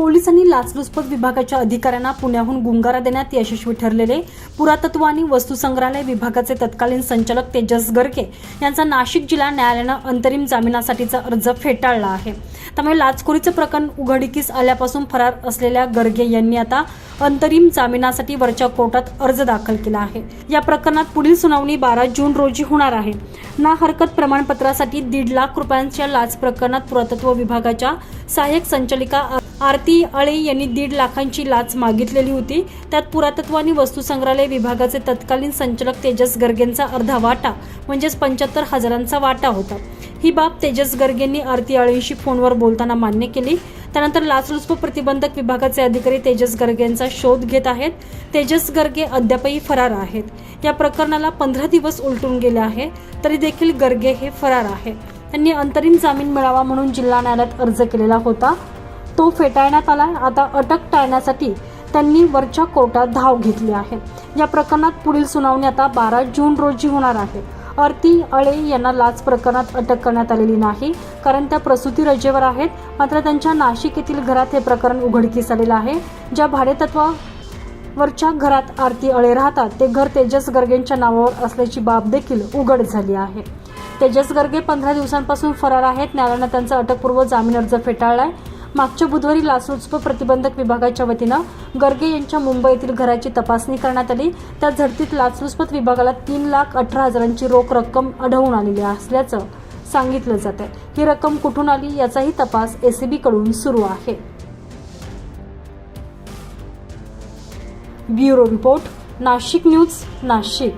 पोलिसांनी लाचलुचपत विभागाच्या अधिकाऱ्यांना पुण्याहून गुंगारा देण्यात यशस्वी ठरलेले पुरातत्व आणि वस्तुसंग्रहालय विभागाचे तत्कालीन संचालक तेजस गर्गे यांचा नाशिक जिल्हा न्यायालयानं अंतरिम जामिनासाठीचा अर्ज फेटाळला आहे. त्यामुळे लाचखोरीचं प्रकरण उघडकीस आल्यापासून फरार असलेल्या गर्गे यांनी आता अंतरिम जामिनासाठी वरच्या कोर्टात अर्ज दाखल केला आहे. या प्रकरणात पुढील सुनावणी बारा जून रोजी होणार आहे. ना हरकत प्रमाणपत्रासाठी दीड लाख रुपयांच्या लाच प्रकरणात पुरातत्व विभागाच्या सहाय्यक संचालिका आरती अळे यांनी दीड लाखांची लाच मागितलेली होती. त्यात पुरातत्व आणि वस्तुसंग्रहालय विभागाचे तत्कालीन संचालक तेजस गर्गेंचा अर्धा वाटा म्हणजेच पंच्याहत्तर हजारांचा वाटा होता. ही बाब तेजस गर्गेंनी आरती अळेंशी फोनवर बोलताना मान्य केली. त्यानंतर लाचलुचपत प्रतिबंधक विभागाचे अधिकारी तेजस गर्गेंचा शोध घेत आहेत. तेजस गर्गे अद्यापही फरार आहेत. या प्रकरणाला पंधरा दिवस उलटून गेले आहे तरी देखील गर्गे हे फरार आहे. त्यांनी अंतरिम जामीन मिळावा म्हणून जिल्हा न्यायालयात अर्ज केलेला होता. तो फेटाळण्यात आला आता अटक टाळण्यासाठी त्यांनी वरच्या कोर्टात धाव घेतली आहे. या प्रकरणात पुढील सुनावणी आता बारा जून रोजी होणार आहे. आरती अळे यांना लाच प्रकरणात अटक करण्यात आलेली नाही कारण त्या प्रसूती रजेवर आहेत. मात्र त्यांच्या नाशिक येथील घरात हे प्रकरण उघडकीस आलेलं आहे. ज्या भाडेतत्वावरच्या घरात आरती अळे राहतात ते घर तेजस गर्गेंच्या नावावर असल्याची बाब देखील उघड झाली आहे. तेजस गर्गे पंधरा दिवसांपासून फरार आहेत. न्यायालयानं त्यांचा अटकपूर्व जामीन अर्ज फेटाळलाय. मागच्या बुधवारी लाचलुचप प्रतिबंधक विभागाच्या वतीनं गर्गे यांच्या मुंबईतील घराची तपासणी करण्यात आली. त्या झडतीत लाचलुचपत विभागाला तीन लाख अठरा हजारांची रोख रक्कम आढळून आलेली असल्याचं सांगितलं जात आहे ही रक्कम कुठून आली याचाही तपास एसीबी कडून सुरू आहे. Bureau report Nashik news Nashik.